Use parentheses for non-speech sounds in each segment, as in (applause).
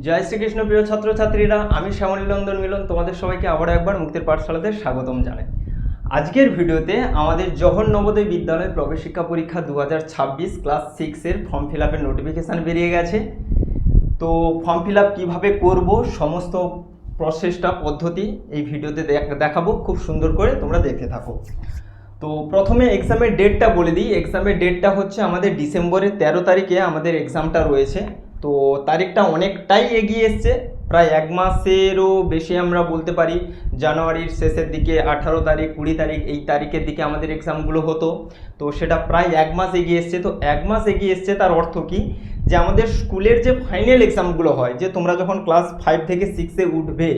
জয় শ্রীকৃষ্ণ, প্রিয় ছাত্রছাত্রীরা, আমি শ্যামলী নন্দন মিলন, তোমাদের সবাইকে আবারও একবার মুক্তির পাঠশালাতে স্বাগতম জানাই। আজকের ভিডিওতে আমাদের জহর নবোদয় বিদ্যালয় প্রবেশিক্ষা পরীক্ষা দু ছাব্বিশ ক্লাস সিক্সের ফর্ম ফিল আপের নোটিফিকেশান বেরিয়ে গেছে। তো ফর্ম ফিল আপ কীভাবে করব, সমস্ত প্রসেসটা পদ্ধতি এই ভিডিওতে দেখ- দেখাবো, খুব সুন্দর করে তোমরা দেখতে থাকো। তো প্রথমে এক্সামের ডেটটা বলে দিই। এক্সামের ডেটটা হচ্ছে আমাদের ডিসেম্বরের তেরো তারিখে আমাদের এক্সামটা রয়েছে। তো তারিখটা অনেকটাই এগিয়ে এসছে। প্রায় এক মাসেরও বেশি আমরা বলতে পারি। জানুয়ারির শেষের দিকে আঠারো তারিখ, কুড়ি তারিখ এই তারিখের দিকে আমাদের এক্সামগুলো হতো। তো সেটা প্রায় এক মাস এগিয়ে এসছে। তো এক মাস এগিয়ে এসছে তার অর্থ কি? যে আমাদের স্কুলের যে ফাইনাল এক্সামগুলো হয়, যে তোমরা যখন ক্লাস ফাইভ থেকে সিক্সে উঠবে,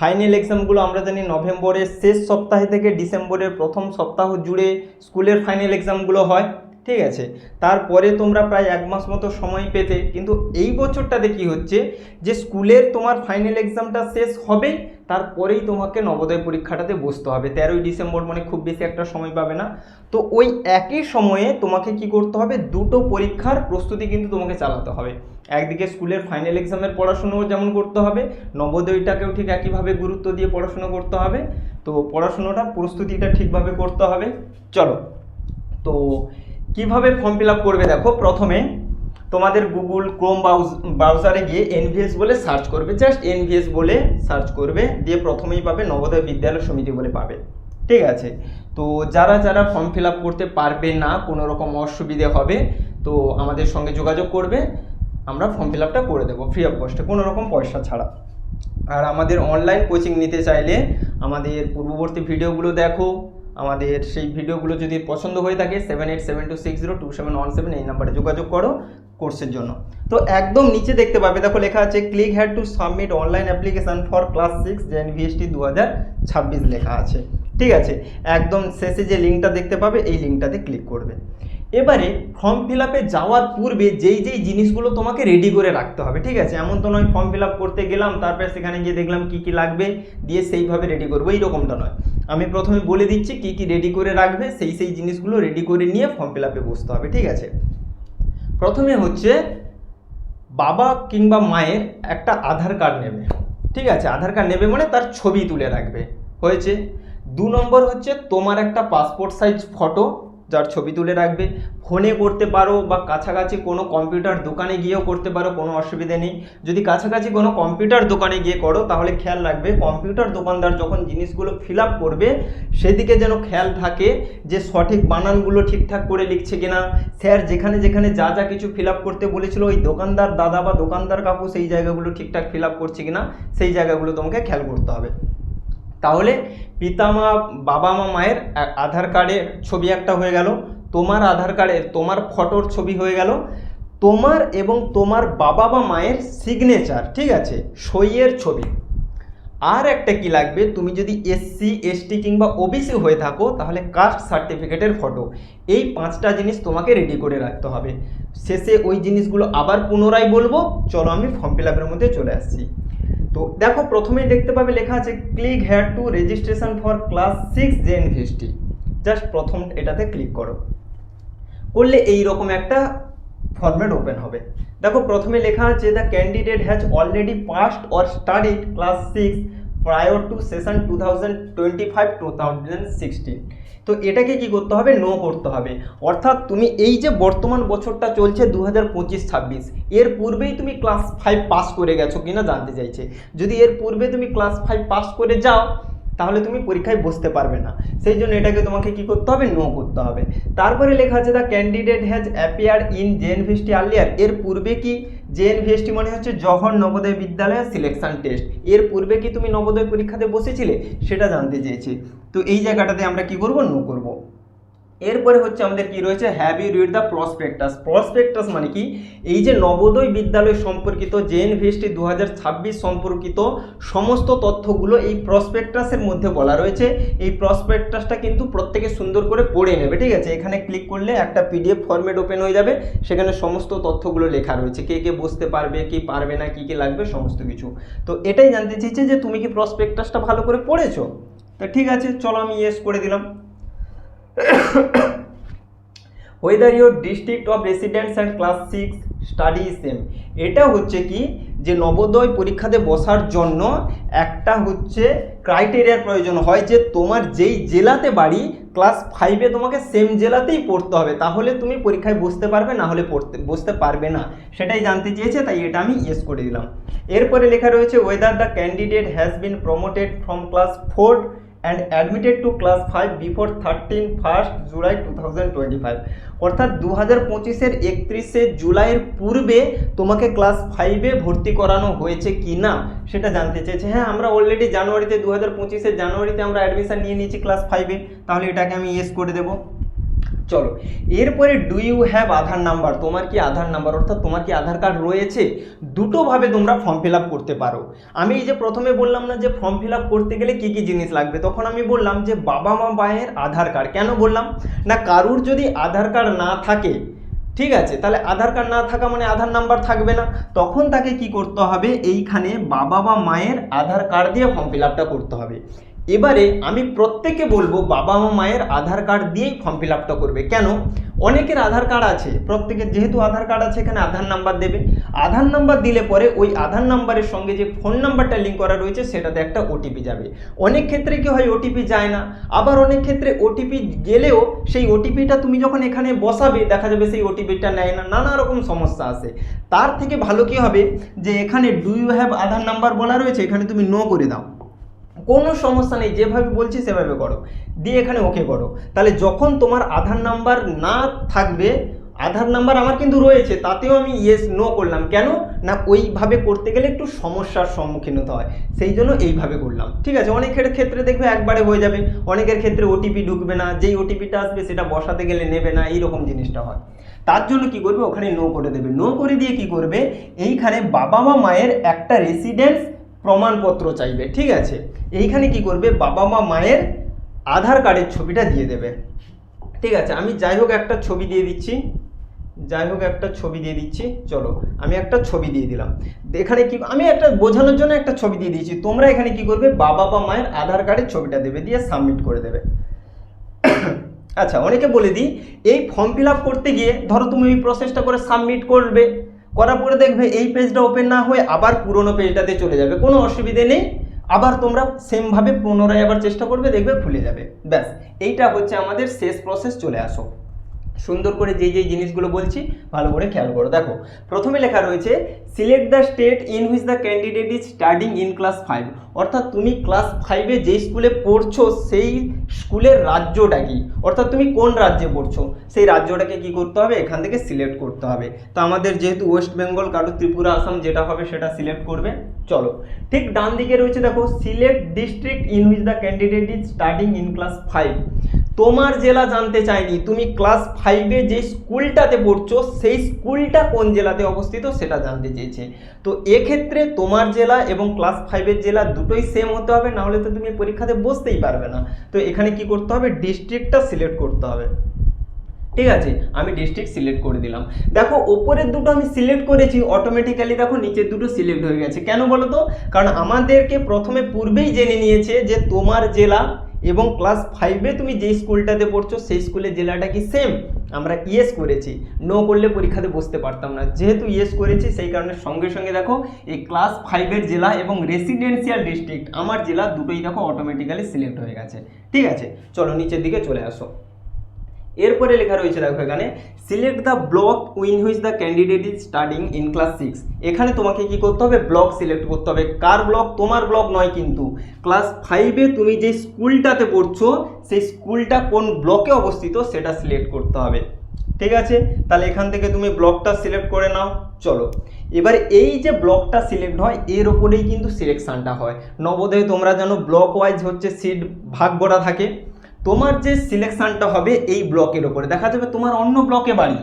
ফাইনাল এক্সামগুলো আমরা জানি নভেম্বরের শেষ সপ্তাহে থেকে ডিসেম্বরের প্রথম সপ্তাহ জুড়ে স্কুলের ফাইনাল এক্সামগুলো হয়। ঠিক আছে? তারপরে তোমরা প্রায় এক মাস মতো সময় পেতে, কিন্তু এই বছরটাতে কি হচ্ছে যে স্কুলের তোমার ফাইনাল এক্সামটা শেষ হবে, তারপরেই তোমাকে নবোদয় পরীক্ষাটাতে বসতে হবে। তেরোই ডিসেম্বর মানে খুব বেশি একটা সময় পাবে না। তো ওই একই সময়ে তোমাকে কি করতে হবে? দুটো পরীক্ষার প্রস্তুতি কিন্তু তোমাকে চালাতে হবে। একদিকে স্কুলের ফাইনাল এক্সামের পড়াশুনোও যেমন করতে হবে, নবোদয়টাকেও ঠিক একইভাবে গুরুত্ব দিয়ে পড়াশুনো করতে হবে। তো পড়াশুনোটা, প্রস্তুতিটা ঠিকভাবে করতে হবে। চলো। তো কীভাবে ফর্ম ফিল করবে দেখো? প্রথমে তোমাদের গুগল ক্রোম ব্রাউজারে গিয়ে এনভিএস বলে সার্চ করবে। জাস্ট এনভিএস বলে সার্চ করবে। দিয়ে প্রথমেই পাবে নবোদয় বিদ্যালয় সমিতি বলে পাবে। ঠিক আছে? তো যারা যারা ফর্ম ফিল করতে পারবে না, কোনো রকম অসুবিধে হবে, তো আমাদের সঙ্গে যোগাযোগ করবে। আমরা ফর্ম ফিল করে দেবো ফ্রি অফ কস্টে কোনো রকম পয়সা ছাড়া। আর আমাদের অনলাইন কোচিং নিতে চাইলে আমাদের পূর্ববর্তী ভিডিওগুলো দেখো। আমাদের সেই ভিডিওগুলো যদি পছন্দ হয়ে থাকে seven eight seven two six zero two seven one seven এই নাম্বারে যোগাযোগ করো কোর্সের জন্য। তো একদম নিচে দেখতে পাবে, দেখো লেখা আছে click here to submit online application for class six JN VST দু হাজার ছাব্বিশ লেখা আছে। ঠিক আছে? একদম শেষে যে লিঙ্কটা দেখতে পাবে, এই লিঙ্কটাতে ক্লিক করবে। এবারে ফর্ম ফিল আপে যাওয়ার পূর্বে যেই যেই জিনিসগুলো তোমাকে রেডি করে রাখতে হবে, ঠিক আছে? এমন তো নয় ফর্ম ফিল আপ করতে গেলাম, তারপরে সেখানে গিয়ে দেখলাম কি কি লাগবে, দিয়ে সেইভাবে রেডি করব এইরকমটা নয়। আমি প্রথমে বলে দিচ্ছি কি কি রেডি করে রাখবে, সেই সেই জিনিসগুলো রেডি করে নিয়ে ফর্ম ফিল আপে বসতে হবে, ঠিক আছে? প্রথমে হচ্ছে বাবা কিংবা মায়ের একটা আধার কার্ড নেবে, ঠিক আছে? আধার কার্ড নেবে মানে তার ছবি তুলে রাখবে, হয়েছে? দু নম্বর হচ্ছে তোমার একটা পাসপোর্ট সাইজ ফটো যার ছবি তুলে রাখবে। ফোনে করতে পারো বা কাছাকাছি কোনো কম্পিউটার দোকানে গিয়েও করতে পারো, কোনো অসুবিধে নেই। যদি কাছাকাছি কোনো কম্পিউটার দোকানে গিয়ে করো, তাহলে খেয়াল রাখবে, কম্পিউটার দোকানদার যখন জিনিসগুলো ফিল আপ করবে, সেদিকে যেন খেয়াল থাকে যে সঠিক বানানগুলো ঠিকঠাক করে লিখছে কিনা। স্যার, যেখানে যেখানে যা যা কিছু ফিল আপ করতে বলেছিল, ওই দোকানদার দাদা বা দোকানদার কাকু সেই জায়গাগুলো ঠিকঠাক ফিল আপ করছে কিনা, সেই জায়গাগুলো তোমাকে খেয়াল করতে হবে। তাহলে পিতামা বাবা মা মায়ের আধার কার্ডের ছবি একটা হয়ে গেল, তোমার আধার কার্ডে তোমার ফটোর ছবি হয়ে গেল, তোমার এবং তোমার বাবা বা মায়ের সিগনেচার ঠিক আছে? সইয়ের ছবি। আর একটা কি লাগবে? তুমি যদি এসসি এসটি কিংবা ওবিসি হয়ে থাকো, তাহলে কাস্ট সার্টিফিকেটের ফটো এই পাঁচটা জিনিস তোমাকে রেডি করে রাখতে হবে। শেষে ওই জিনিসগুলো আবার পুনরায় বলব। চলো আমি ফর্ম ফিল আপের মধ্যে চলে আসছি। তো দেখো, প্রথমেই দেখতে পাবে লেখা আছে click here to registration for class six JN VST just প্রথম এটাতে ক্লিক করো। করলে এই রকম একটা ফরম্যাট ওপেন হবে। দেখো প্রথমে লেখা আছে the candidate has already passed or studied class six prior to session two thousand twenty five two thousand sixteen তো এটাকে কি করতে হবে? নো করতে হবে। অর্থাৎ তুমি এই যে বর্তমান বছরটা চলছে দু হাজার পঁচিশ ছাব্বিশ, এর পূর্বেই তুমি ক্লাস ফাইভ পাস করে গেছো কিনা জানতে চাইছে। যদি এর পূর্বে তুমি ক্লাস ফাইভ পাস করে যাও তাহলে তুমি পরীক্ষায় বসতে পারবে না। সেই জন্য এটাকে তোমাকে কি করতে হবে? নো করতে হবে। তারপরে লেখা আছে the candidate has appear in JNVST earlier এর পূর্বে কি? জেএনভিএসটি মানে হচ্ছে যখন নবোদয় বিদ্যালয়ের সিলেকশন টেস্ট এর পূর্বে কি তুমি নবোদয় পরীক্ষাতে বসেছিলে? সেটা জানতে চেয়েছি। তো এই জায়গাটাতে আমরা কি করব? নো করব। এরপরে হচ্ছে আমাদের কি রয়েছে? Have you read the prospectus prospectus মানে কি? এই যে নবোদয় বিদ্যালয় সম্পর্কিত জেএনভিএসটি দু হাজার ছাব্বিশ সম্পর্কিত সমস্ত তথ্যগুলো এই প্রসপেক্টাসের মধ্যে বলা রয়েছে। এই প্রসপেক্টাসটা কিন্তু প্রত্যেকে সুন্দর করে পড়ে নেবে, ঠিক আছে? এখানে ক্লিক করলে একটা পিডিএফ ফরম্যাট ওপেন হয়ে যাবে, সেখানে সমস্ত তথ্যগুলো লেখা রয়েছে। কে কে বসতে পারবে, কি পারবে না, কি কি লাগবে, সমস্ত কিছু। তো এটাই জানতে চেয়েছে যে তুমি কি প্রসপেক্টাসটা ভালো করে পড়েছো? তো ঠিক আছে, চলো আমি ইয়েস করে দিলাম। (coughs) whether your district of residence and class 6 study same এটা হচ্ছে কি? যে নবোদয় পরীক্ষাতে বসার জন্য একটা হচ্ছে ক্রাইটেরিয়ার প্রয়োজন হয় যে তোমার যেই জেলাতে বাড়ি ক্লাস ফাইভে তোমাকে সেম জেলাতেই পড়তে হবে। তাহলে তুমি পরীক্ষায় বসতে পারবে, না হলে পড়তে, বসতে পারবে না। সেটাই জানতে চেয়েছে, তাই এটা আমি ইয়েস করে দিলাম। এরপরে লেখা রয়েছে whether the candidate has been promoted from class four and admitted to class five before thirteen first July two thousand twenty five অর্থাৎ দু হাজার পঁচিশের একত্রিশে জুলাইয়ের পূর্বে তোমাকে ক্লাস ফাইভে ভর্তি করানো হয়েছে কি না সেটা জানতে চেয়েছে। হ্যাঁ আমরা অলরেডি জানুয়ারিতে দু হাজার পঁচিশের জানুয়ারিতে আমরা অ্যাডমিশান নিয়ে নিয়েছি ক্লাস ফাইভে তাহলে এটাকে আমি ইয়েস করে দেবো। চলো, এরপরে do you have Aadhaar number তোমার কি আধার নাম্বার অর্থাৎ তোমার কি আধার কার্ড রয়েছে? দুটোভাবে তোমরা ফর্ম ফিল আপ করতে পারো। আমি এই যে প্রথমে বললাম না যে ফর্ম ফিল আপ করতে গেলে কি কি জিনিস লাগবে, তখন আমি বললাম যে বাবা মা মায়ের আধার কার্ড কেন বললাম? না, কারুর যদি আধার কার্ড না থাকে, ঠিক আছে, তাহলে আধার কার্ড না থাকা মানে আধার নাম্বার থাকবে না। তখন তাকে কি করতে হবে? এইখানে বাবা বা মায়ের আধার কার্ড দিয়ে ফর্ম ফিল আপটা করতে হবে। এবারে আমি প্রত্যেকে বলব বাবা মা মায়ের আধার কার্ড দিয়েই ফর্ম ফিল আপটা করবে। কেন? অনেকের আধার কার্ড আছে, প্রত্যেকের যেহেতু আধার কার্ড আছে, এখানে আধার নাম্বার দেবে। আধার নাম্বার দিলে পরে ওই আধার নাম্বারের সঙ্গে যে ফোন নাম্বারটা লিঙ্ক করা রয়েছে, সেটাতে একটা ওটিপি যাবে। অনেক ক্ষেত্রে কি হয় ওটিপি যায় না। আবার অনেক ক্ষেত্রে ওটিপি গেলেও সেই ওটিপিটা তুমি যখন এখানে বসাবে, দেখা যাবে সেই ওটিপিটা নেয় না। নানা রকম সমস্যা আসে তার থেকে ভালো কি হবে, যে এখানে do you have Aadhaar number বলা রয়েছে, এখানে তুমি নো করে দাও। কোনো সমস্যা নেই, যেভাবে বলছি সেভাবে করো। দিয়ে এখানে ওকে করো। তাহলে যখন তোমার আধার নাম্বার না থাকবে, আধার নাম্বার আমার কিন্তু রয়েছে, তাতেও আমি ইয়েস নো করলাম। কেন? না, ওইভাবে করতে গেলে একটু সমস্যার সম্মুখীন হতে হয়। সেই জন্য এইভাবে করলাম। ঠিক আছে? অনেকের ক্ষেত্রে দেখবে একবারে হয়ে যাবে। অনেকের ক্ষেত্রে ওটিপি ঢুকবে না। যেই ওটিপিটা আসবে, সেটা বসাতে গেলে নেবে না। এইরকম জিনিসটা হয়। তার জন্য কি করবে? ওখানে নো করে দেবে। নো করে দিয়ে কি করবে? এইখানে বাবা মা মায়ের একটা রেসিডেন্স প্রমাণপত্র চাইবে, ঠিক আছে? এইখানে কি করবে? বাবা মা মায়ের আধার কার্ডের ছবিটা দিয়ে দেবে। ঠিক আছে, আমি যাই হোক একটা ছবি দিয়ে দিচ্ছি। যাই হোক একটা ছবি দিয়ে দিচ্ছি, চলো, আমি একটা ছবি দিয়ে দিলাম। এখানে কি, আমি একটা বোঝানোর জন্য একটা ছবি দিয়ে দিয়েছি। তোমরা এখানে কি করবে? বাবা বা মায়ের আধার কার্ডের ছবিটা দেবে, দিয়ে সাবমিট করে দেবে। (coughs) আচ্ছা অনেকে বলে দিই, এই ফর্ম ফিল করতে গিয়ে, ধরো তুমি এই প্রসেসটা করে সাবমিট করবে। করার পরে দেখবে এই পেজটা ওপেন না হয়ে আবার পুরনো পেজটাতে চলে যাবে। কোনো অসুবিধে নেই। আবার তোমরা সেমভাবে পুনরায় আবার চেষ্টা করবে, দেখবে খুলে যাবে। ব্যাস, এইটা হচ্ছে আমাদের শেষ প্রসেস চলে আসো। সুন্দর করে যেই যেই জিনিসগুলো বলছি, ভালো করে খেয়াল করো। দেখো, প্রথমে লেখা রয়েছে select the state in which the candidate is studying in class five অর্থাৎ তুমি ক্লাস ফাইভে যেই স্কুলে পড়ছো, সেই স্কুলের রাজ্যটা কি? অর্থাৎ তুমি কোন রাজ্যে পড়ছো? সেই রাজ্যটাকে কি করতে হবে? এখান থেকে সিলেক্ট করতে হবে। তো আমাদের যেহেতু ওয়েস্ট বেঙ্গল কারও ত্রিপুরা, আসাম যেটা হবে সেটা সিলেক্ট করবে। চলো, ঠিক ডান দিকে রয়েছে দেখো select district in which the candidate is studying in class five তোমার জেলা জানতে চাইনি, তুমি ক্লাস ফাইভে যে স্কুলটাতে পড়ছো, সেই স্কুলটা কোন জেলাতে অবস্থিত সেটা জানতে চেয়েছে। তো এক্ষেত্রে তোমার জেলা এবং ক্লাস ফাইভের জেলা দুটোই সেম হতে হবে না হলে তো তুমি পরীক্ষাতে বসতেই পারবে না। তো এখানে কি করতে হবে? ডিস্ট্রিক্টটা সিলেক্ট করতে হবে। ঠিক আছে? আমি ডিস্ট্রিক্ট সিলেক্ট করে দিলাম। দেখো, ওপরের দুটো আমি সিলেক্ট করেছি অটোমেটিক্যালি দেখো নিচের দুটো সিলেক্ট হয়ে গেছে। কেন বলো তো? কারণ আমাদেরকে প্রথমে পূর্বেই জেনে নিয়েছে যে তোমার জেলা এবং ক্লাস ফাইভে তুমি যে স্কুলটাতে পড়ছো, সেই স্কুলের জেলাটা কি সেম আমরা ইয়েস করেছি। নো করলে পরীক্ষাতে বসতে পারতাম না। যেহেতু ইয়েস করেছি, সেই কারণে সঙ্গে সঙ্গে দেখো, এই ক্লাস ফাইভের জেলা এবং রেসিডেন্সিয়াল ডিস্ট্রিক্ট আমার জেলা দুটোই দেখো অটোমেটিক্যালি সিলেক্ট হয়ে গেছে। ঠিক আছে? চলো নিচের দিকে চলে আসো। এরপরে লেখা রয়েছে, দেখো এখানে select the block in which the candidate is studying in class six এখানে তোমাকে কি করতে হবে? ব্লক সিলেক্ট করতে হবে। কার ব্লক তোমার ব্লক নয় কিন্তু। ক্লাস ফাইভে তুমি যে স্কুলটাতে পড়ছো, সেই স্কুলটা কোন ব্লকে অবস্থিত সেটা সিলেক্ট করতে হবে। ঠিক আছে? তাহলে এখান থেকে তুমি ব্লকটা সিলেক্ট করে নাও। চলো। এবার এই যে ব্লকটা সিলেক্ট হয়, এর ওপরেই কিন্তু সিলেকশানটা হয়। নবোদয়ে, তোমরা জানো ব্লক ওয়াইজ হচ্ছে সিট ভাগ করা থাকে। তোমার যে সিলেকশানটা হবে এই ব্লকের ওপরে, দেখা যাবে তোমার অন্য ব্লকে বাড়ি।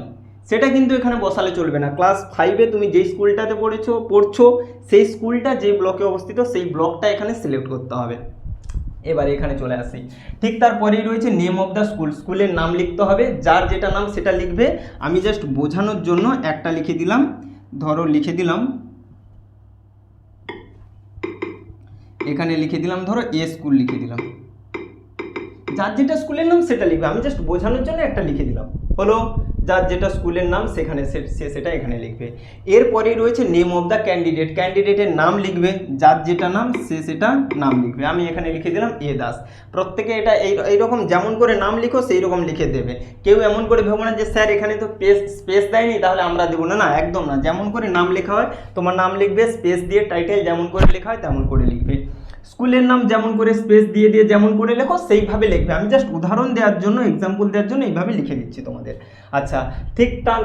সেটা কিন্তু এখানে বসালে চলবে না। ক্লাস ফাইভে তুমি যেই স্কুলটাতে পড়েছো, পড়ছো, সেই স্কুলটা যে ব্লকে অবস্থিত, সেই ব্লকটা এখানে সিলেক্ট করতে হবে। এবারে এখানে চলে আসি। ঠিক তারপরেই রয়েছে নেম অফ দ্য স্কুল স্কুলের নাম লিখতে হবে। যার যেটা নাম, সেটা লিখবে। আমি জাস্ট বোঝানোর জন্য একটা লিখে দিলাম। ধরো লিখে দিলাম। এখানে লিখে দিলাম, ধরো এ স্কুল লিখে দিলাম। যার যেটা স্কুলের নাম সেটা লিখবে। আমি জাস্ট বোঝানোর জন্য একটা লিখে দিলাম। হলো যার যেটা স্কুলের নাম সেখানে সে সেটা এখানে লিখবে। এরপরেই রয়েছে নেম অফ দ্য ক্যান্ডিডেট ক্যান্ডিডেটের নাম লিখবে, যার যেটা নাম, সে সেটা নাম লিখবে। আমি এখানে লিখে দিলাম এ দাস। প্রত্যেকে এটা এই, এইরকম যেমন করে নাম লিখো সেই রকম লিখে দেবে। কেউ এমন করে ভেবো না যে, স্যার, এখানে তো স্পেস স্পেস দেয়নি, তাহলে আমরা দেবো না। না, একদম না। যেমন করে নাম লেখা হয়, তোমার নাম লিখবে স্পেস দিয়ে টাইটেল যেমন করে লেখা হয়, তেমন করে লিখবে। স্কুলের নাম যেমন করে স্পেস দিয়ে দিয়ে যেমন করে লেখো, সেইভাবে লিখবে। আমি জাস্ট উদাহরণ দেওয়ার জন্য এক্সাম্পল দেওয়ার জন্য এইভাবে লিখে দিচ্ছি তোমাদের। আচ্ছা ঠিক তার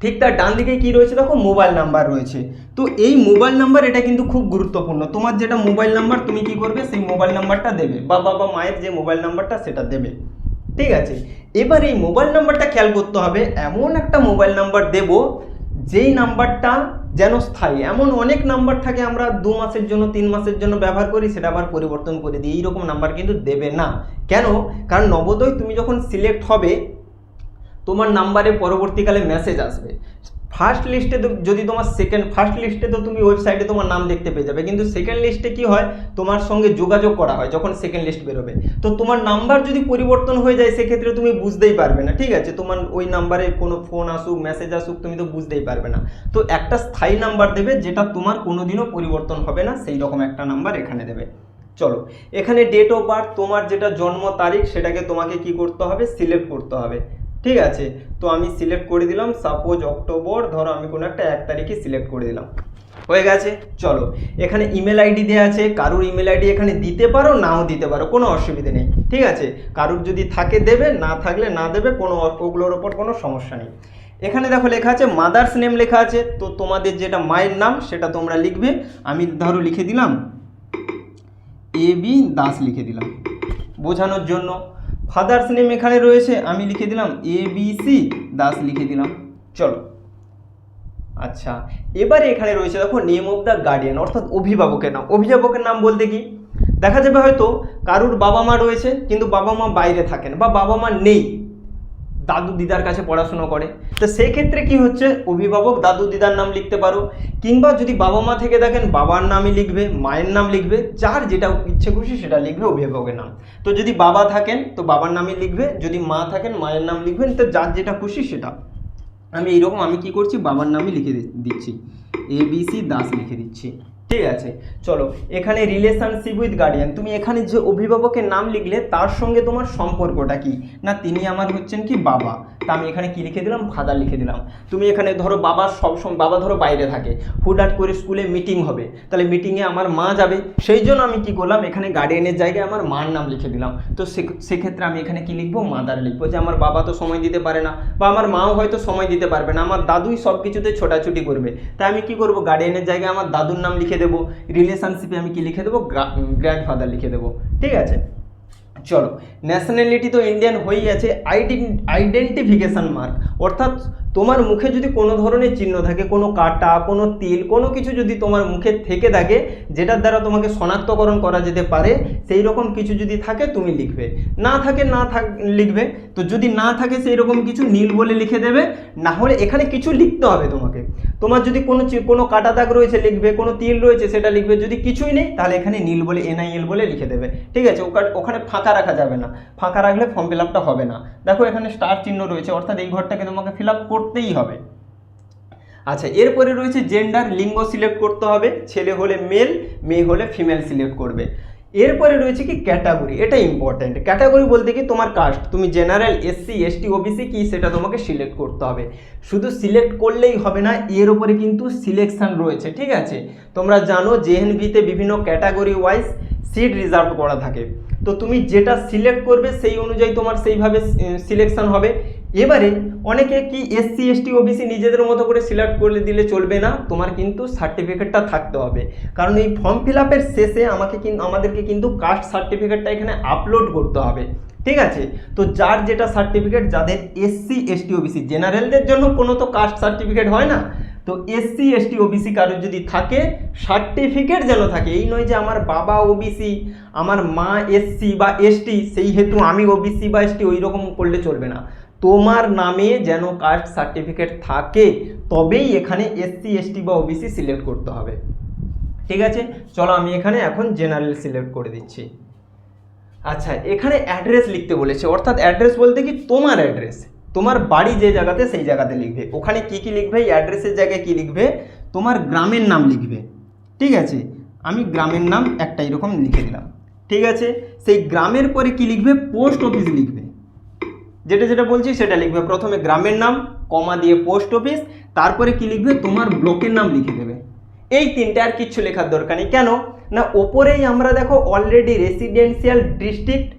ঠিক তার ডান দিকে কি রয়েছে? দেখো মোবাইল নাম্বার রয়েছে। তো এই মোবাইল নাম্বার এটা কিন্তু খুব গুরুত্বপূর্ণ। তোমার যেটা মোবাইল নাম্বার তুমি কি করবে? সেই মোবাইল নাম্বারটা দেবে। বা বাবা, মায়ের যে মোবাইল নাম্বারটা সেটা দেবে। ঠিক আছে? এবার এই মোবাইল নাম্বারটা খেয়াল করতে হবে। এমন একটা মোবাইল নাম্বার দেব যেই নাম্বারটা যেন স্থায়ী। এমন অনেক নাম্বার থাকে আমরা দু মাসের জন্য, তিন মাসের জন্য ব্যবহার করি, সেটা আবার পরিবর্তন করে দিই এইরকম নাম্বার কিন্তু দেবে না। কেন? কারণ নবোদয় তুমি যখন সিলেক্ট হবে, তোমার নাম্বারে পরবর্তীকালে মেসেজ আসবে। ফার্স্ট লিস্টে যদি তোমার সেকেন্ড ফার্স্ট লিস্টে তো তুমি ওয়েবসাইটে তোমার নাম দেখতে পেয়ে যাবে। কিন্তু সেকেন্ড লিস্টে কি হয়? তোমার সঙ্গে যোগাযোগ করা হয় যখন সেকেন্ড লিস্ট বেরোবে। তো তোমার নাম্বার যদি পরিবর্তন হয়ে যায়, সেক্ষেত্রে তুমি বুঝতেই পারবে না, ঠিক আছে? তোমার ওই নাম্বারে কোনো ফোন আসুক মেসেজ আসুক, তুমি তো বুঝতেই পারবে না। তো একটা স্থায়ী নাম্বার দেবে যেটা তোমার কোনোদিনও পরিবর্তন হবে না সেই রকম একটা নাম্বার এখানে দেবে। চলো, এখানে ডেট অফ বার্থ তোমার যেটা জন্ম তারিখ, সেটাকে তোমাকে কি করতে হবে? সিলেক্ট করতে হবে। ঠিক আছে? তো আমি সিলেক্ট করে দিলাম। সাপোজ অক্টোবর ধরো আমি কোনো একটা এক তারিখে সিলেক্ট করে দিলাম। হয়ে গেছে? চলো। এখানে ইমেল আইডি দেওয়া আছে। কারুর ইমেল আইডি এখানে দিতে পারো, নাও দিতে পারো, কোনো অসুবিধে নেই। ঠিক আছে? কারুর যদি থাকে, দেবে। না থাকলে না দেবে, কোনো ওগুলোর ওপর কোনো সমস্যা নেই। এখানে দেখো লেখা আছে মাদার্স নেম লেখা আছে। তো তোমাদের যেটা মায়ের নাম, সেটা তোমরা লিখবে। আমি ধরো লিখে দিলাম এ বি দাস লিখে দিলাম। বোঝানোর জন্য ফাদার্স নেম এখানে রয়েছে, আমি লিখে দিলাম এ বি সি দাস লিখে দিলাম। চলো। আচ্ছা এবারে এখানে রয়েছে দেখো নেম অফ দ্য গার্ডিয়ান অর্থাৎ অভিভাবকের নাম। অভিভাবকের নাম বলতে কি? দেখা যাবে হয়তো কারুর বাবা মা রয়েছে, কিন্তু বাবা মা বাইরে থাকেন বা বাবা মা নেই। দাদু দিদার কাছে পড়াশুনো করে। তো সেই ক্ষেত্রে কি হচ্ছে? অভিভাবক দাদু দিদার নাম লিখতে পারো, কিংবা যদি বাবা মা থেকে দেখেন বাবার নামই লিখবে, মায়ের নাম লিখবে, যার যেটা ইচ্ছে খুশি সেটা লিখবে অভিভাবকের নাম। তো যদি বাবা থাকেন, তো বাবার নামই লিখবে, যদি মা থাকেন, মায়ের নাম লিখবেন, তো যার যেটা খুশি সেটা। আমি এইরকম আমি কি করছি? বাবার নামই লিখে দিচ্ছি। এ বি সি দাস লিখে দিচ্ছি। ঠিক আছে, চলো। এখানে রিলেশনশিপ উইথ গার্ডিয়ান তুমি এখানে যে অভিভাবকের নাম লিখলে, তার সঙ্গে তোমার সম্পর্কটা কি? না, তিনি আমার হচ্ছেন কি বাবা? তা আমি এখানে কি লিখে দিলাম? ফাদার লিখে দিলাম। তুমি এখানে ধরো বাবা সবসময় বাবা ধরো বাইরে থাকে। হুটহাট করে স্কুলে মিটিং হবে। তাহলে মিটিংয়ে আমার মা যাবে। সেই জন্য আমি কি করলাম? এখানে গার্ডিয়ানের জায়গায় আমার মার নাম লিখে দিলাম। তো সেক্ষেত্রে আমি এখানে কি লিখব? মাদার লিখব যে আমার বাবা তো সময় দিতে পারে না। বা আমার মাও হয়তো সময় দিতে পারবে না। আমার দাদুই সব কিছুতে ছোটাছুটি করবে। তাই আমি কি করব? গার্ডিয়ানের জায়গায় আমার দাদুর নাম লিখে দেবো রিলেশনশিপে আমি কি লিখে দেবো? গ্র্যান্ড ফাদার লিখে দেবো। ঠিক আছে? চলো ন্যাশনালিটি তো ইন্ডিয়ান হয়েই আছে আইডেন্টিফিকেশন মার্ক অর্থাৎ তোমার মুখে যদি কোনো ধরনের চিহ্ন থাকে, কোনো কাটা, কোনো তিল, কোনো কিছু যদি তোমার মুখে থেকে থাকে, যেটার দ্বারা তোমাকে শনাক্তকরণ করা যেতে পারে, সেই রকম কিছু যদি থাকে, তুমি লিখবে। না থাকে, না থাক, লিখবে। তো যদি না থাকে, সেই রকম কিছু নীল বলে লিখে দেবে। না হলে এখানে কিছু লিখতে হবে তোমাকে। তোমার যদি কোনো কোনো কাটা দাগ রয়েছে লিখবে, কোনো তিল রয়েছে সেটা লিখবে, যদি কিছুই নেই, তাহলে এখানে নীল বলে এনআইএল বলে লিখে দেবে। ঠিক আছে ওখানে ফাঁকা রাখা যাবে না। ফাঁকা রাখলে ফর্ম ফিল আপটা হবে না। দেখো এখানে স্টার চিহ্ন রয়েছে, অর্থাৎ এই ঘরটাকে তোমাকে ফিল আপ করতেই হবে। আচ্ছা এরপরে রয়েছে জেন্ডার লিঙ্গ সিলেক্ট করতে হবে। ছেলে হলে মেল মেয়ে হলে ফিমেল সিলেক্ট করবে। এরপরে রয়েছে কি ক্যাটাগরি, এটা ইম্পর্ট্যান্ট ক্যাটাগরি বলতে কি তোমার কাস্ট তুমি জেনারেল এসসি এসটি ওবিসি কি, সেটা তোমাকে সিলেক্ট করতে হবে। শুধু সিলেক্ট করলেই হবে না, এর উপরে কিন্তু সিলেকশান রয়েছে, ঠিক আছে? তোমরা জানো জেএনভিতে বিভিন্ন ক্যাটাগরি ওয়াইজ সিট রিজার্ভ করা থাকে। তো তুমি যেটা সিলেক্ট করবে, সেই অনুযায়ী তোমার সেইভাবে সিলেকশান হবে। এবারে অনেকে কি এসসি এসটি ওবিসি নিজেদের মতো করে সিলেক্ট করে দিলে চলবে না? তোমার কিন্তু সার্টিফিকেটটা থাকতে হবে। কারণ এই ফর্ম ফিল আপের শেষে আমাকে আমাদেরকে কিন্তু কাস্ট সার্টিফিকেটটা এখানে আপলোড করতে হবে। ঠিক আছে? তো যার যেটা সার্টিফিকেট যাদের এসসি এসটি ওবিসি জেনারেলদের জন্য কোনো তো কাস্ট সার্টিফিকেট হয় না। তো এসসি এসটি ওবিসি কারোর যদি থাকে সার্টিফিকেট যেন থাকে, এই নয় যে আমার বাবা ওবিসি আমার মা এসসি বা এসটি সেই হেতু আমি ওবিসি বা এসটি ওই রকম করলে চলবে না। তোমার নামে যেন কাস্ট সার্টিফিকেট থাকে, তবেই এখানে এসসি এসটি বা ওবিসি সিলেক্ট করতে হবে। ঠিক আছে? চলো আমি এখানে এখন জেনারেল সিলেক্ট করে দিচ্ছি। আচ্ছা এখানে অ্যাড্রেস লিখতে বলেছে। অর্থাৎ অ্যাড্রেস বলতে কি তোমার অ্যাড্রেস তোমার বাড়ি যে জায়গাতে, সেই জায়গাতে লিখবে। ওখানে কি কি লিখবে? এই অ্যাড্রেসের জায়গায় কি লিখবে? তোমার গ্রামের নাম লিখবে। ঠিক আছে? আমি গ্রামের নাম একটা এরকম লিখে দিলাম। ঠিক আছে? সেই গ্রামের পরে কি লিখবে? পোস্ট অফিস লিখবে। যেটা যেটা বলছি সেটা লিখবে। প্রথমে গ্রামের নাম, কমা দিয়ে পোস্ট অফিস, তারপরে কি লিখবে? তোমার ব্লকের নাম লিখে দেবে। এই তিনটে আর কিচ্ছু লেখার দরকার নেই। কেন? না, ওপরেই আমরা দেখো already residential district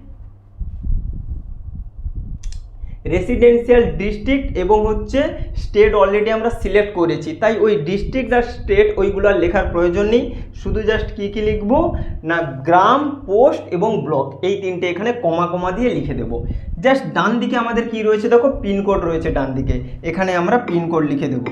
residential district এবং হচ্ছে স্টেট অলরেডি আমরা সিলেক্ট করেছি। তাই ওই ডিস্ট্রিক্ট আর স্টেট ওইগুলো লেখার প্রয়োজন নেই। শুধু জাস্ট কী কী লিখব? না, গ্রাম পোস্ট এবং ব্লক এই তিনটে এখানে কমা কমা দিয়ে লিখে দেবো। জাস্ট ডান দিকে আমাদের কি রয়েছে? দেখো পিনকোড রয়েছে ডান দিকে। এখানে আমরা পিনকোড লিখে দেবো।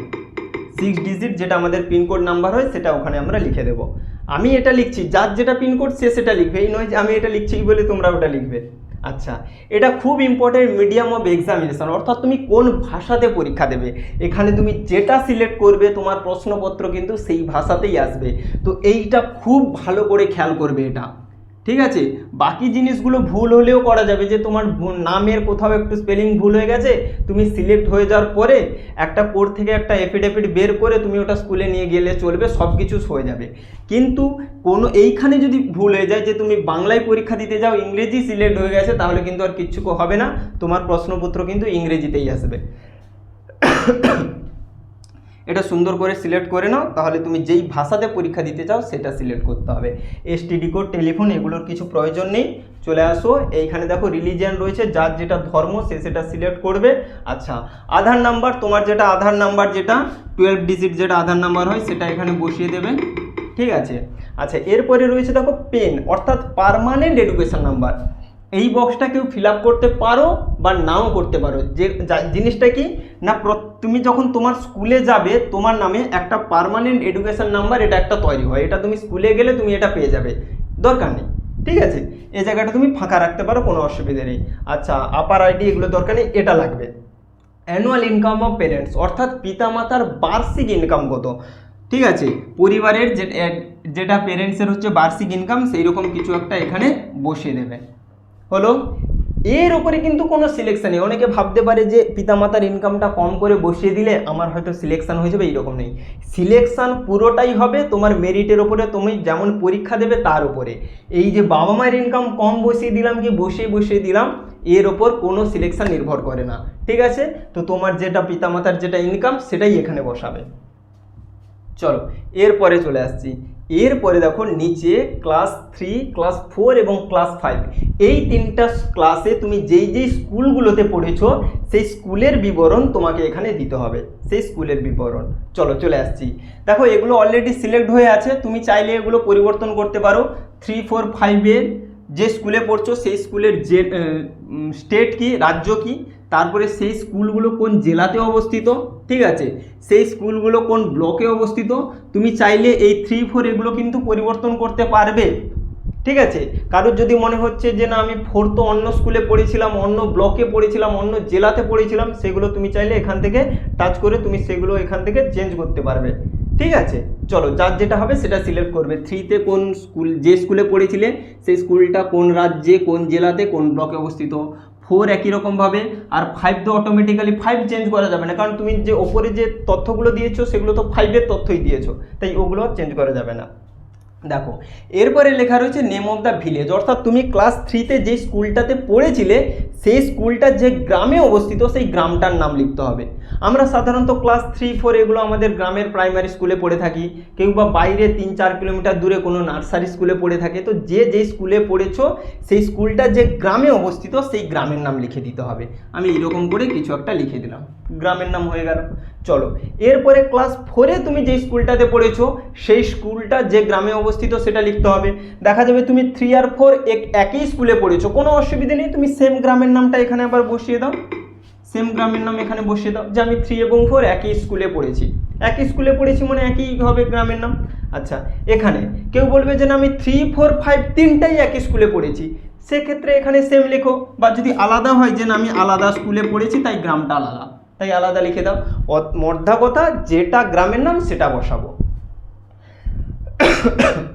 সিক্স ডিজিট যেটা আমাদের পিনকোড নাম্বার হয়, সেটা ওখানে আমরা লিখে দেবো। আমি এটা লিখছি। যার যেটা পিনকোড সে সেটা লিখবে। এই নয় যে আমি এটা লিখছি বলে তোমরা ওটা লিখবে। আচ্ছা এটা খুব ইম্পর্টেন্ট মিডিয়াম অফ এক্সামিনেশন অর্থাৎ তুমি কোন ভাষাতে পরীক্ষা দেবে? এখানে তুমি যেটা সিলেক্ট করবে, তোমার প্রশ্নপত্র কিন্তু সেই ভাষাতেই আসবে। তো এইটা খুব ভালো করে খেয়াল করবে এটা। ঠিক আছে? বাকি জিনিসগুলো ভুল হলেও করা যাবে। যে তোমার নামের কোথাও একটু স্পেলিং ভুল হয়ে গেছে, তুমি সিলেক্ট হয়ে যাওয়ার পরে একটা কোর্ট থেকে একটা এফিডেভিট বের করে তুমি ওটা স্কুলে নিয়ে গেলে চলবে সব কিছু হয়ে যাবে। কিন্তু কোনো, এইখানে যদি ভুল হয়ে যায় যে তুমি বাংলায় পরীক্ষা দিতে যাও, ইংরেজি সিলেক্ট হয়ে গেছে, তাহলে কিন্তু আর কিচ্ছু হবে না। তোমার প্রশ্নপত্র কিন্তু ইংরেজিতেই আসবে। এটা সুন্দর করে সিলেক্ট করে নাও, তাহলে তুমি যেই ভাষাতে পরীক্ষা দিতে চাও সেটা সিলেক্ট করতে হবে। এসটিডি কোড টেলিফোন এগুলোর কিছু প্রয়োজন নেই, চলে আসো। এইখানে দেখো রিলিজিয়ান রয়েছে, যার যেটা ধর্ম সে সেটা সিলেক্ট করবে। আচ্ছা আধার নাম্বার তোমার যেটা আধার নাম্বার যেটা টুয়েলভ ডিজিট যেটা আধার নাম্বার হয়, সেটা এখানে বসিয়ে দেবে। ঠিক আছে? আচ্ছা এরপরে রয়েছে দেখো পেন অর্থাৎ পারমানেন্ট এডুকেশন নাম্বার এই বক্সটা কেউ ফিল আপ করতে পারো বা নাও করতে পারো। যে জিনিসটা কি? না তুমি যখন তোমার স্কুলে যাবে, তোমার নামে একটা পার্মানেন্ট এডুকেশন নাম্বার এটা একটা তৈরি হয়। এটা তুমি স্কুলে গেলে তুমি এটা পেয়ে যাবে। দরকার নেই। ঠিক আছে? এই জায়গাটা তুমি ফাঁকা রাখতে পারো, কোনো অসুবিধা নেই। আচ্ছা আপার আইডি এগুলো দরকার নেই, এটা লাগবে। অ্যানুয়াল ইনকাম অফ পেরেন্টস অর্থাৎ পিতামাতার বার্ষিক ইনকাম কত? ঠিক আছে? পরিবারের যেটা পেরেন্টসের হচ্ছে বার্ষিক ইনকাম সেই রকম কিছু একটা এখানে বসিয়ে দেবে। হলো, এর ওপরে কিন্তু কোনো সিলেকশন নেই। অনেকে ভাবতে পারে যে পিতামাতার ইনকামটা কম করে বসিয়ে দিলে আমার হয়তো সিলেকশান হয়ে যাবে, এইরকম নেই। সিলেকশন পুরোটাই হবে তোমার মেরিটের ওপরে তুমি যেমন পরীক্ষা দেবে তার উপরে। এই যে বাবা মায়ের ইনকাম কম বসিয়ে দিলাম কি বসিয়ে বসিয়ে দিলাম, এর ওপর কোনো সিলেকশান নির্ভর করে না। ঠিক আছে? তো তোমার যেটা পিতামাতার যেটা ইনকাম সেটাই এখানে বসাবে। চলো, এরপরে চলে আসছি। এরপরে দেখো নিচে ক্লাস থ্রি ক্লাস ফোর এবং ক্লাস ফাইভ এই তিনটা ক্লাসে তুমি যেই যেই স্কুলগুলোতে পড়েছো, সেই স্কুলের বিবরণ তোমাকে এখানে দিতে হবে। সেই স্কুলের বিবরণ। চলো, চলে আসছি। দেখো, এগুলো অলরেডি সিলেক্ট হয়ে আছে। তুমি চাইলে এগুলো পরিবর্তন করতে পারো। থ্রি ফোর ফাইভের যে স্কুলে পড়ছো, সেই স্কুলের যে স্টেট কি, রাজ্য কি তারপরে সেই স্কুলগুলো কোন জেলাতে অবস্থিত? ঠিক আছে। সেই স্কুলগুলো কোন ব্লকে অবস্থিত? তুমি চাইলে এই থ্রি ফোর এগুলো কিন্তু পরিবর্তন করতে পারবে। ঠিক আছে। কারোর যদি মনে হচ্ছে যে না, আমি ফোর তো অন্য স্কুলে পড়েছিলাম, অন্য ব্লকে পড়েছিলাম, অন্য জেলাতে পড়েছিলাম, সেগুলো তুমি চাইলে এখান থেকে টাচ করে তুমি সেগুলো এখান থেকে চেঞ্জ করতে পারবে। ঠিক আছে? চলো, যার যেটা হবে সেটা সিলেক্ট করবে। থ্রিতে কোন স্কুল, যে স্কুলে পড়েছিলে, সেই স্কুলটা কোন রাজ্যে, কোন জেলাতে, কোন ব্লকে অবস্থিত? ফোর একই রকমভাবে আর ফাইভ তো অটোমেটিক্যালি ফাইভ চেঞ্জ করা যাবে না। কারণ তুমি যে ওপরে যে তথ্যগুলো দিয়েছ, সেগুলো তো ফাইভের তথ্যই দিয়েছ, তাই ওগুলো চেঞ্জ করা যাবে না। দেখো, এরপরে লেখা রয়েছে নেম অফ দ্য ভিলেজ অর্থাৎ তুমি ক্লাস থ্রিতে যে স্কুলটাতে পড়েছিলে, সেই স্কুলটা যে গ্রামে অবস্থিত, সেই গ্রামটার নাম লিখতে হবে। আমরা সাধারণত ক্লাস থ্রি ফোর এগুলো আমাদের গ্রামের প্রাইমারি স্কুলে পড়ে থাকি কেউ বা বাইরে তিন, চার কিলোমিটার দূরে কোনো নার্সারি স্কুলে পড়ে থাকে। তো যে যে স্কুলে পড়েছো, সেই স্কুলটা যে গ্রামে অবস্থিত, সেই গ্রামের নাম লিখে দিতে হবে। আমি এরকম করে কিছু একটা লিখে দিলাম। গ্রামের নাম হয়ে গেল। চলো, এরপরে ক্লাস ফোরে তুমি যে স্কুলটাতে পড়েছো, সেই স্কুলটা যে গ্রামে অবস্থিত, সেটা লিখতে হবে। দেখা যাবে তুমি থ্রি আর ফোর এক, একই স্কুলে পড়েছো। কোনো অসুবিধে নেই, তুমি সেম গ্রামের নামটা এখানে আবার বসিয়ে দাও। সেম গ্রামের নাম এখানে বসিয়ে দাও। যে আমি থ্রি এবং ফোর একই স্কুলে পড়েছি। একই স্কুলে পড়েছি মানে একই হবে গ্রামের নাম? আচ্ছা এখানে কেউ বলবে যে না, আমি থ্রি ফোর ফাইভ তিনটাই একই স্কুলে পড়েছি। সেক্ষেত্রে এখানে সেম লেখো। বা যদি আলাদা হয় যে না, আমি আলাদা স্কুলে পড়েছি, তাই গ্রামটা আলাদা। তাই আলাদা লিখে দাও। কথা, যেটা গ্রামের নাম, সেটা বসাবো। (coughs)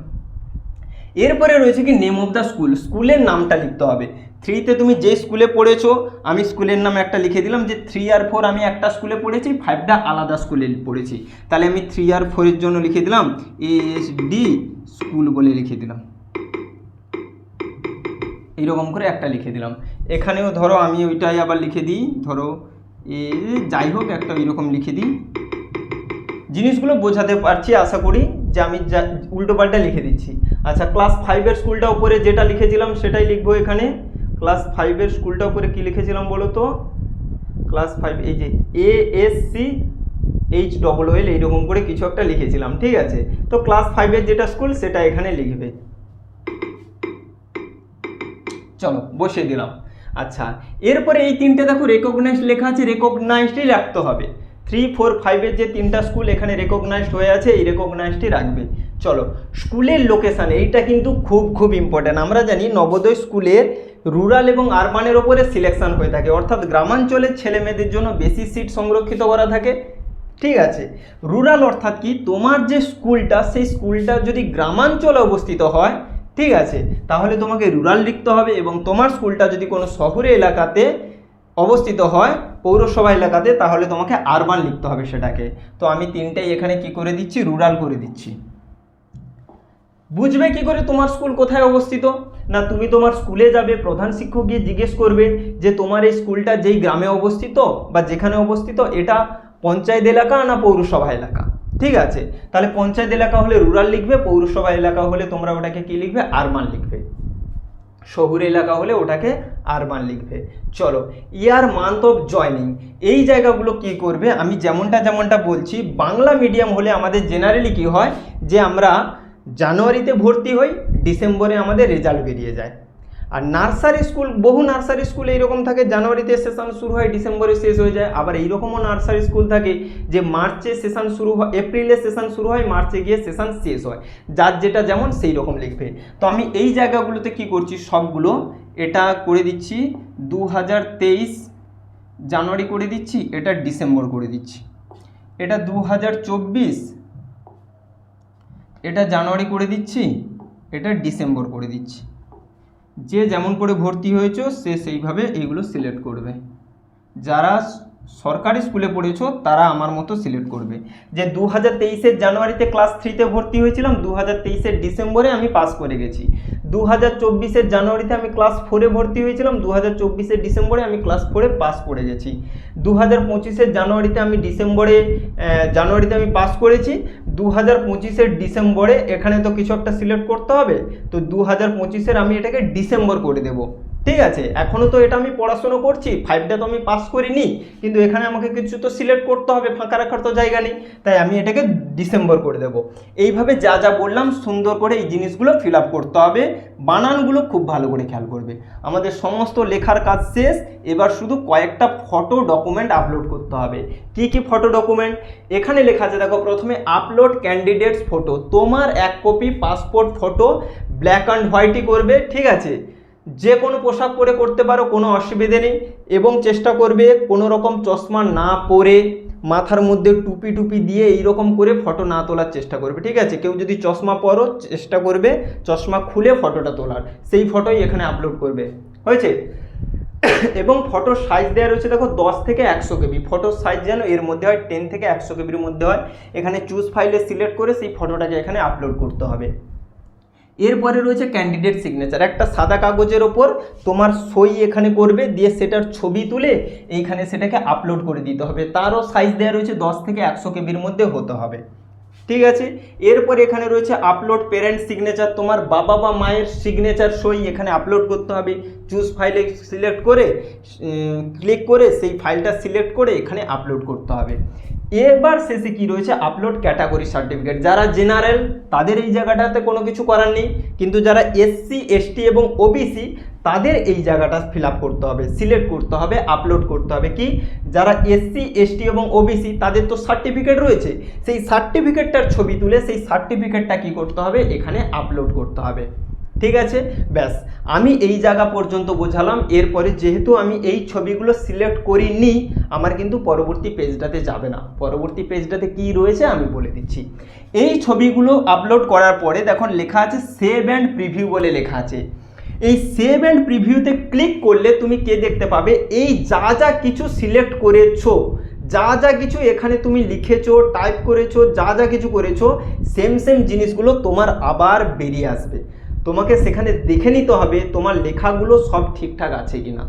এরপরে রয়েছে কি নেম অফ দ্য স্কুল স্কুলের নামটা লিখতে হবে। থ্রিতে তুমি যে স্কুলে পড়েছো, আমি স্কুলের নাম একটা লিখে দিলাম যে থ্রি আর ফোর আমি একটা স্কুলে পড়েছি ফাইভটা আলাদা স্কুলে পড়েছি। তাহলে আমি থ্রি আর ফোরের জন্য লিখে দিলাম এস ডি স্কুল বলে লিখে দিলাম। এইরকম করে একটা লিখে দিলাম। এখানেও ধরো আমি ওইটাই আবার লিখে দিই, ধরো এ, যাই হোক একটা এরকম লিখে দিই। জিনিসগুলো বোঝাতে পারছি, আশা করি যে আমি যা উল্টোপাল্টা লিখে দিচ্ছি। আচ্ছা ক্লাস ফাইভের স্কুলটা উপরে যেটা লিখেছিলাম সেটাই লিখব এখানে। ক্লাস ফাইভের স্কুলটা উপরে কি লিখেছিলাম বলো তো ক্লাস ফাইভ এই যে এ S C H double well এইরকম করে কিছু একটা লিখেছিলাম, ঠিক আছে? তো ক্লাস ফাইভের যেটা স্কুল সেটা এখানে লিখবে। চলো, বসিয়ে দিলাম। আচ্ছা এরপরে এই তিনটে দেখো রেকগনাইজড লেখা আছে রেকগনাইজডই রাখতে হবে। থ্রি ফোর ফাইভের যে তিনটা স্কুল এখানে রেকগনাইজড হয়ে আছে, এই রেকগনাইজডই রাখবে। চলো স্কুলের লোকেশান এইটা কিন্তু খুব খুব ইম্পর্ট্যান্ট আমরা জানি নবোদয় স্কুলের রুরাল এবং আরবানের ওপরে সিলেকশন হয়ে থাকে। অর্থাৎ গ্রামাঞ্চলের ছেলে মেয়েদের জন্য বেশি সিট সংরক্ষিত করা থাকে। ঠিক আছে? রুরাল অর্থাৎ কি? তোমার যে স্কুলটা, সেই স্কুলটা যদি গ্রামাঞ্চলে অবস্থিত হয়, ঠিক আছে? তাহলে তোমাকে রুরাল লিখতে হবে এবং তোমার স্কুলটা যদি কোনো শহরে এলাকাতে অবস্থিত হয়, পৌরসভা এলাকাতে, তাহলে তোমাকে আরবান লিখতে হবে সেটাকে। তো আমি তিনটেই এখানে কি করে দিচ্ছি? রুরাল করে দিচ্ছি। বুঝবে কি করে তোমার স্কুল কোথায় অবস্থিত? না তুমি তোমার স্কুলে যাবে, প্রধান শিক্ষক গিয়ে জিজ্ঞেস করবে যে তোমার এই স্কুলটা যেই গ্রামে অবস্থিত বা যেখানে অবস্থিত, এটা পঞ্চায়েত এলাকা না পৌরসভা এলাকা? ঠিক আছে? তাহলে পঞ্চায়েত এলাকা হলে রুরাল লিখবে, পৌরসভা এলাকা হলে তোমরা ওটাকে কি লিখবে? আরবান লিখবে। শহুর এলাকা হলে ওটাকে আরবান লিখবে। চলো, ইয়ার মান্থ অফ জয়নিং এই জায়গাগুলো কি করবে? আমি যেমনটা যেমনটা বলছি, বাংলা মিডিয়াম হলে আমাদের জেনারেলি কি হয়? যে আমরা জানুয়ারিতে ভর্তি হই, ডিসেম্বরে আমাদের রেজাল্ট বেরিয়ে যায়। আর নার্সারি স্কুল, বহু নার্সারি স্কুল এইরকম থাকে, জানুয়ারিতে সেশন শুরু হয়, ডিসেম্বরে শেষ হয়ে যায়। আবার এইরকমও নার্সারি স্কুল থাকে যে মার্চে সেশন শুরু হয়, এপ্রিলে সেশন শুরু হয়, মার্চে গিয়ে সেশন শেষ হয়। যার যেটা যেমন সেই রকম লিখবে। তো আমি এই জায়গাগুলোতে কি করছি সবগুলো? এটা করে দিচ্ছি দু হাজার তেইশ জানুয়ারি করে দিচ্ছি, এটা ডিসেম্বর করে দিচ্ছি। এটা দু হাজার চব্বিশ এটা জানুয়ারি করে দিচ্ছি, এটা ডিসেম্বর করে দিচ্ছি। যে যেমন করে ভর্তি হয়েছো, সে সেইভাবে এইগুলো সিলেক্ট করবে। যারা সরকারি স্কুলে পড়েছো, তারা আমার মতো সিলেক্ট করবে। যে দু হাজার তেইশের জানুয়ারিতে ক্লাস থ্রিতে ভর্তি হয়েছিলাম দু হাজার তেইশের ডিসেম্বরে আমি পাস করে গেছি। দু হাজার চব্বিশের জানুয়ারিতে আমি ক্লাস ফোরে ভর্তি হয়েছিলাম দু হাজার চব্বিশের ডিসেম্বরে আমি ক্লাস ফোরে পাস করে গেছি। দু হাজার পঁচিশের জানুয়ারিতে আমি ডিসেম্বরে জানুয়ারিতে আমি পাস করেছি দু হাজার পঁচিশের ডিসেম্বরে এখানে তো কিছু একটা সিলেক্ট করতে হবে, তো দু হাজার পঁচিশের আমি এটাকে ডিসেম্বর করে দেবো। ঠিক আছে এখনও তো এটা আমি পড়াশোনা করছি ফাইভটা তো আমি পাস করিনি, কিন্তু এখানে আমাকে কিছু তো সিলেক্ট করতে হবে, ফাঁকা রাখার তো জায়গা নেই, তাই আমি এটাকে ডিসেম্বর করে দেবো। এইভাবে যা যা বললাম, সুন্দর করে এই জিনিসগুলো ফিল করতে হবে, বানানগুলো খুব ভালো করে খেয়াল করবে। আমাদের সমস্ত লেখার কাজ শেষ, এবার শুধু কয়েকটা ফটো ডকুমেন্ট আপলোড করতে হবে। কি কি ফটো ডকুমেন্ট এখানে লেখা আছে, দেখো, প্রথমে আপলোড ক্যান্ডিডেটস ফটো তোমার এক copy passport photo black and হোয়াইটই করবে, ঠিক আছে? যে কোনো পোশাক পরে করতে পারো, কোনো অসুবিধে নেই। এবং চেষ্টা করবে কোনো রকম চশমা না পরে মাথার মধ্যে টুপি টুপি দিয়ে এইরকম করে ফটো না তোলার চেষ্টা করবে, ঠিক আছে? কেউ যদি চশমা পরো, চেষ্টা করবে চশমা খুলে ফটোটা তোলার। সেই ফটোই এখানে আপলোড করবে। হয়েছে? (coughs) এবং ফটোর সাইজ দেওয়া রয়েছে, দেখো, দশ থেকে একশো কেবি। ফটোর সাইজ যেন এর মধ্যে হয় টেন থেকে একশো কেবির মধ্যে হয়। এখানে চুজ ফাইলে সিলেক্ট করে সেই ফটোটাকে এখানে আপলোড করতে হবে। এরপরে রয়েছে ক্যান্ডিডেট সিগনেচার একটা সাদা কাগজের ওপর তোমার সই এখানে করবে, দিয়ে সেটার ছবি তুলে এইখানে সেটাকে আপলোড করে দিতে হবে। তারও সাইজ দেওয়া রয়েছে দশ থেকে একশো কেবির মধ্যে হতে হবে। ঠিক আছে? এরপর এখানে রয়েছে আপলোড প্যারেন্ট সিগনেচার তোমার বাবা বা মায়ের সিগনেচার সই এখানে আপলোড করতে হবে। চুজ ফাইলে সিলেক্ট করে ক্লিক করে সেই ফাইলটা সিলেক্ট করে এখানে আপলোড করতে হবে। এবার শেষে কি রয়েছে? আপলোড ক্যাটাগরি সার্টিফিকেট যারা জেনারেল তাদের এই জায়গাটাতে কোনো কিছু করার নেই। কিন্তু যারা এসসি এসটি এবং ওবিসি তাদের এই জায়গাটা ফিল করতে হবে সিলেক্ট করতে হবে আপলোড করতে হবে। কি? যারা এসসি এসটি এবং ওবিসি তাদের তো সার্টিফিকেট রয়েছে। সেই সার্টিফিকেটটার ছবি তুলে সেই সার্টিফিকেটটা কি করতে হবে? এখানে আপলোড করতে হবে। ঠিক আছে? ব্যাস, আমি এই জায়গা পর্যন্ত বোঝালাম। এরপরে যেহেতু আমি এই ছবিগুলো সিলেক্ট করিনি, আমার কিন্তু পরবর্তী পেজটাতে যাবে না। পরবর্তী পেজটাতে কি রয়েছে আমি বলে দিচ্ছি। এই ছবিগুলো আপলোড করার পরে দেখুন, লেখা আছে সেভ অ্যান্ড প্রিভিউ বলে লেখা আছে। এই সেভ অ্যান্ড প্রিভিউতে ক্লিক করলে তুমি কে দেখতে পাবে? এই যা যা কিছু সিলেক্ট করেছ, যা যা কিছু এখানে তুমি লিখেছো টাইপ করেছ, যা যা কিছু করেছ সেম সেম জিনিসগুলো তোমার আবার বেরিয়ে আসবে। তোমাকে সেখানে দেখে নিতে হবে তোমার লেখাগুলো সব ঠিকঠাক আছে কি না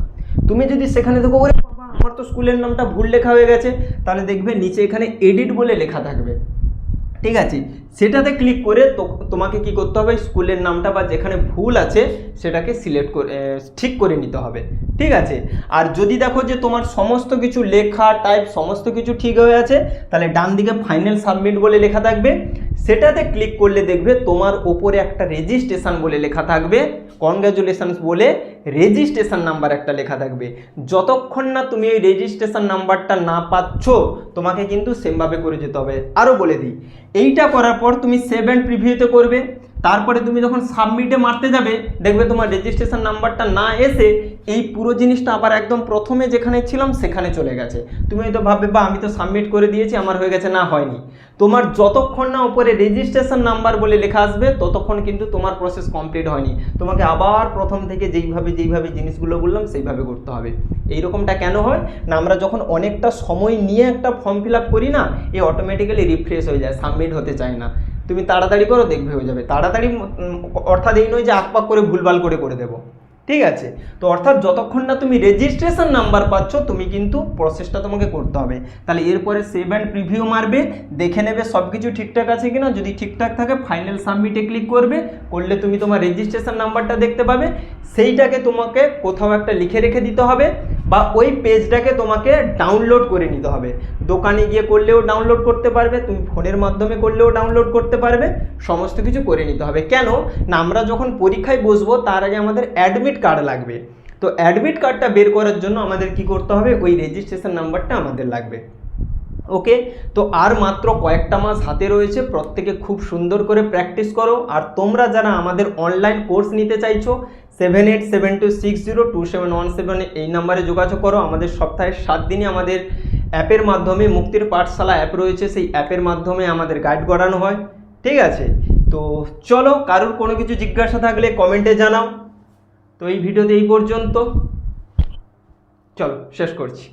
তুমি যদি সেখানে দেখো, ওরে বাবা, আমার তো স্কুলের নামটা ভুল লেখা হয়ে গেছে, তাহলে দেখবে নিচে এখানে এডিট বলে লেখা থাকবে। ঠিক আছে? সেটাতে ক্লিক করে তোমাকে কি করতে হবে? স্কুলের নামটা বা যেখানে ভুল আছে, সেটাকে সিলেক্ট করে ঠিক করে নিতে হবে। ঠিক আছে? আর যদি দেখো যে তোমার সমস্ত কিছু লেখা টাইপ সমস্ত কিছু ঠিক হয়ে আছে, তাহলে ডান দিকে ফাইনাল সাবমিট বলে লেখা থাকবে। সেটাতে ক্লিক করলে দেখবে তোমার ওপরে একটা রেজিস্ট্রেশন বলে লেখা থাকবে। কনগ্র্যাচুলেশনস বলে রেজিস্ট্রেশন নাম্বার একটা লেখা থাকবে। যতক্ষণ না তুমি ওই রেজিস্ট্রেশন নাম্বারটা না পাচ্ছ, তোমাকে কিন্তু সেমভাবে করে যেতে হবে। আরও বলে দিই, এইটা করার পর তুমি সেভেন প্রিভিউতে করবে। তারপরে তুমি যখন সাবমিটে মারতে যাবে, দেখবে তোমার রেজিস্ট্রেশন নাম্বারটা না এসে এই পুরো জিনিসটা আবার একদম প্রথমে যেখানে ছিলাম সেখানে চলে গেছে। তুমি হয়তো ভাববে, বা, আমি তো সাবমিট করে দিয়েছি, আমার হয়ে গেছে, না, হয়নি। তোমার যতক্ষণ না উপরে রেজিস্ট্রেশন নাম্বার বলে লেখা আসবে, ততক্ষণ কিন্তু তোমার প্রসেস কমপ্লিট হয়নি। তোমাকে আবার প্রথম থেকে যেইভাবে যেইভাবে জিনিসগুলো বললাম, সেইভাবে করতে হবে। এইরকমটা কেন হয়? না, আমরা যখন অনেকটা সময় নিয়ে একটা ফর্ম ফিল করি না, এ অটোমেটিক্যালি রিফ্রেশ হয়ে যায় সাবমিট হতে চায় না। তুমি তাড়াতাড়ি করো, দেখবে হয়ে যাবে। তাড়াতাড়ি অর্থাৎ এই নয় যে আকপাক করে ভুলভাল করে করে দেবো। ঠিক আছে? তো অর্থাৎ যতক্ষণ না তুমি রেজিস্ট্রেশন নাম্বার পাচ্ছ, তুমি কিন্তু প্রসেসটা তোমাকে করতে হবে। তাহলে এরপরে সেভ অ্যান্ড প্রিভিউ মারবে, দেখে নেবে সব কিছু ঠিকঠাক আছে কিনা। যদি ঠিকঠাক থাকে ফাইনাল সাবমিটে ক্লিক করবে, করলে তুমি তোমার রেজিস্ট্রেশন নাম্বারটা দেখতে পাবে। সেইটাকে তোমাকে কোথাও একটা লিখে রেখে দিতে হবে, বা ওই পেজটাকে তোমাকে ডাউনলোড করে নিতে হবে। দোকানে গিয়ে করলেও ডাউনলোড করতে পারবে, তুমি ফোনের মাধ্যমে করলেও ডাউনলোড করতে পারবে, সমস্ত কিছু করে নিতে হবে। কেন? না, আমরা যখন পরীক্ষায় বসবো, তার আগে আমাদের অ্যাডমিট কার্ড লাগবে। তো অ্যাডমিট কার্ডটা বের করার জন্য আমাদের কি করতে হবে? ওই রেজিস্ট্রেশন নাম্বারটা আমাদের লাগবে। ওকে? তো আর মাত্র কয়েকটা মাস হাতে রয়েছে, প্রত্যেকে খুব সুন্দর করে প্র্যাকটিস করো। আর তোমরা যারা আমাদের অনলাইন কোর্স নিতে চাইছো seven eight seven two six zero two seven one seven এই নাম্বারে যোগাযোগ করো। আমাদের সপ্তাহে সাত দিনই আমাদের অ্যাপের মাধ্যমে মুক্তির পাঠশালা অ্যাপ রয়েছে, সেই অ্যাপের মাধ্যমে আমাদের গাইড করানো হয়, ঠিক আছে? তো চলো, কারোর কোনো কিছু জিজ্ঞাসা থাকলে কমেন্টে জানাও। তো এই ভিডিওতে এই পর্যন্ত। চলো, শেষ করছি।